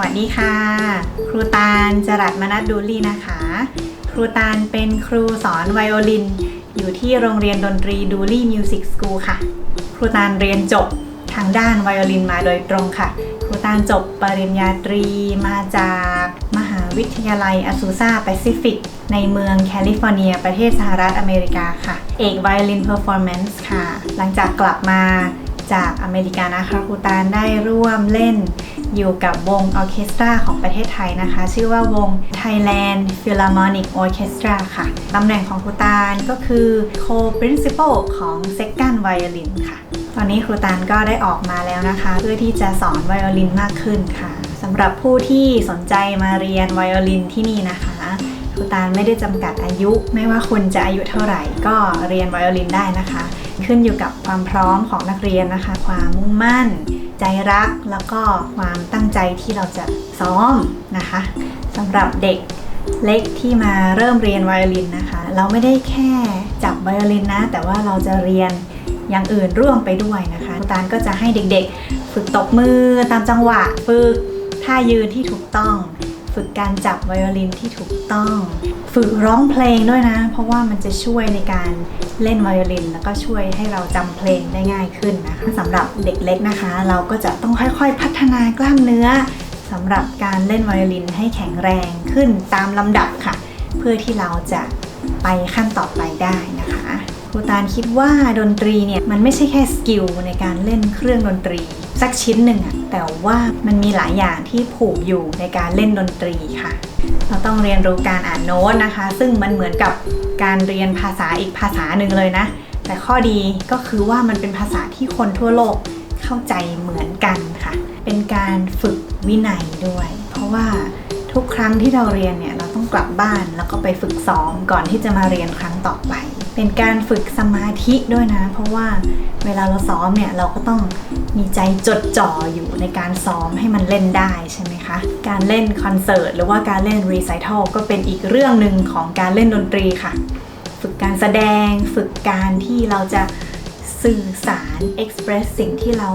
วัสดีค่ะ ครูตาลจรัสมนัสดูลี่นะคะ ครูตาลเป็นครูสอนไวโอลิน อยู่ที่โรงเรียนดนตรีดูลี่มิวสิกสคูลค่ะ ครูตาลเรียนจบทางด้านไวโอลินมาโดยตรงค่ะ ครูตาลจบปริญญาตรีมาจากมหาวิทยาลัยอ z ซูซาแปซิฟิก ในเมืองแคลิฟอร์เนีย ประเทศสหรัฐอเมริกาค่ะ เอกไวโอลินเพอร์ฟอร์แมนซ์ค่ะ หลังจากกลับมา จากอเมริกานะคะครูตาลได้ร่วมเล่นอยู่กับวงออเคสตราของประเทศไทยนะคะ ชื่อว่าวง Thailand Philharmonic Orchestra ค่ะ ตำแหน่งของครูตาลก็คือ Co-Principal ของ Second Violin ค่ะ ตอนนี้ครูตาลก็ได้ออกมาแล้วนะคะ เพื่อที่จะสอนไวโอลินมากขึ้นค่ะสำหรับผู้ที่สนใจมาเรียนไวโอลินที่นี่นะคะครูตาลไม่ได้จำกัดอายุ ไม่ว่าคุณจะอายุเท่าไหร่ก็เรียนไวโอลินได้นะคะ ขึ้นอยู่กับความพร้อมของนักเรียนนะคะ ความมุ่งมั่น ใจรักแล้วก็ความตั้งใจที่เราจะซ้อมนะคะสำหรับเด็กเล็กที่มาเริ่มเรียนไวโอลินนะคะ เราไม่ได้แค่จับไวโอลินนะ แต่ว่าเราจะเรียนอย่างอื่นร่วมไปด้วยนะคะครูตาลก็จะให้เด็กๆ ฝึกตบมือตามจังหวะ ฝึกท่ายืนที่ถูกต้อง ฝึกการจับไวโอลินที่ถูกต้อง ฝึกร้องเพลงด้วยนะ เพราะว่ามันจะช่วยในการเล่นไวโอลิน แล้วก็ช่วยให้เราจำเพลงได้ง่ายขึ้นนะคะสำหรับเด็กเล็กนะคะ เราก็จะต้องค่อยๆ พัฒนากล้ามเนื้อสำหรับการเล่นไวโอลินให้แข็งแรงขึ้นตามลำดับค่ะ เพื่อที่เราจะไปขั้นต่อไปได้นะคะ ครูตาลคิดว่าดนตรีเนี่ยมันไม่ใช่แค่สกิลในการเล่นเครื่องดนตรี สักชิ้นหนึ่งอะแต่ว่ามันมีหลายอย่างที่ผูกอยู่ในการเล่นดนตรีค่ะ เราต้องเรียนรู้การอ่านโน้ตนะคะ ซึ่งมันเหมือนกับการเรียนภาษาอีกภาษาหนึ่งเลยนะ แต่ข้อดีก็คือว่ามันเป็นภาษาที่คนทั่วโลกเข้าใจเหมือนกันค่ะ เป็นการฝึกวินัยด้วย เพราะว่าทุกครั้งที่เราเรียนเนี่ยเราต้องกลับบ้านแล้วก็ไปฝึกซ้อมก่อนที่จะมาเรียนครั้งต่อไป เป็นการฝึกสมาธิด้วยนะ เพราะว่าเวลาเราซ้อมเนี่ยเราก็ต้องมีใจจดจ่ออยู่ในการซ้อมให้มันเล่นได้ใช่ไหมคะ การเล่นคอนเสิร์ตหรือว่าการเล่นรีไซเคิลก็เป็นอีกเรื่องหนึ่งของการเล่นดนตรีค่ะ ฝึกการแสดงฝึกการที่เราจะสื่อสารเอ็กซ์เพรสสิ่งที่เรา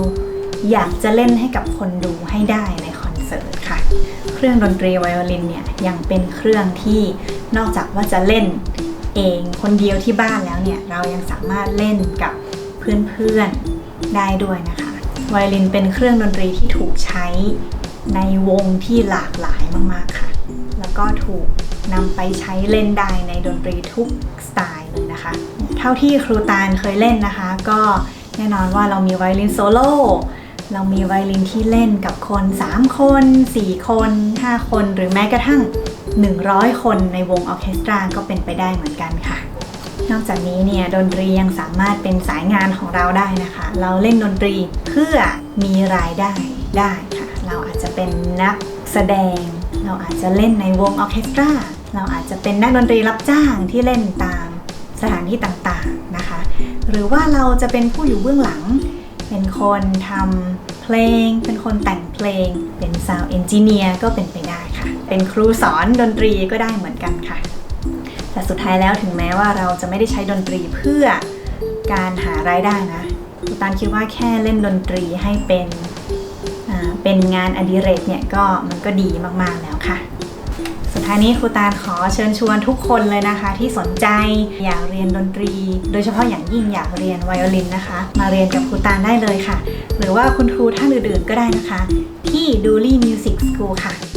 อยากจะเล่นให้กับคนดูให้ได้ในคอนเสิร์ตค่ะ เครื่องดนตรีไวโอลินเนี่ยยังเป็นเครื่องที่นอกจากว่าจะเล่น เองคนเดียวที่บ้านแล้วเนี่ยเรายังสามารถเล่นกับเพื่อนๆได้ด้วยนะคะไวโอลินเป็นเครื่องดนตรีที่ถูกใช้ในวงที่หลากหลายมากๆค่ะ แล้วก็ถูกนำไปใช้เล่นได้ในดนตรีทุกสไตล์เลยนะคะ เท่าที่ครูตาลเคยเล่นนะคะ ก็แน่นอนว่าเรามีไวโอลินโซโล่เรามีไวโอลินที่เล่นกับคน 3 คน 4 คน 5 คน หรือแม้กระทั่ง 100 คนในวงออเคสตราก็เป็นไปได้เหมือนกันค่ะ นอกจากนี้เนี่ยดนตรียังสามารถเป็นสายงานของเราได้นะคะ เราเล่นดนตรีเพื่อมีรายได้ได้ค่ะ เราอาจจะเป็นนักแสดง เราอาจจะเล่นในวงออเคสตรา เราอาจจะเป็นนักดนตรีรับจ้างที่เล่นตามสถานที่ต่างๆนะคะ หรือว่าเราจะเป็นผู้อยู่เบื้องหลัง เป็นคนทำ ลง เป็นคนแต่งเพลง เป็นซาวเอนจิเนียร์ก็เป็นไปได้ค่ะ เป็นครูสอนดนตรีก็ได้เหมือนกันค่ะ แต่สุดท้ายแล้วถึงแม้ว่าเราจะไม่ได้ใช้ดนตรีเพื่อการหารายได้นะครูตานคิดว่าแค่เล่นดนตรีให้เป็นเป็นงานอดิเรกเนี่ยก็มันก็ดีมากๆแล้วค่ะ สุดท้ายนี้ครูตาลขอเชิญชวนทุกคนเลยนะคะ ที่สนใจอยากเรียนดนตรี โดยเฉพาะอย่างยิ่งอยากเรียนไวโอลินนะคะ มาเรียนกับครูตาลได้เลยค่ะ หรือว่าคุณครูท่านอื่นๆก็ได้นะคะ ที่ Dooley Music School ค่ะ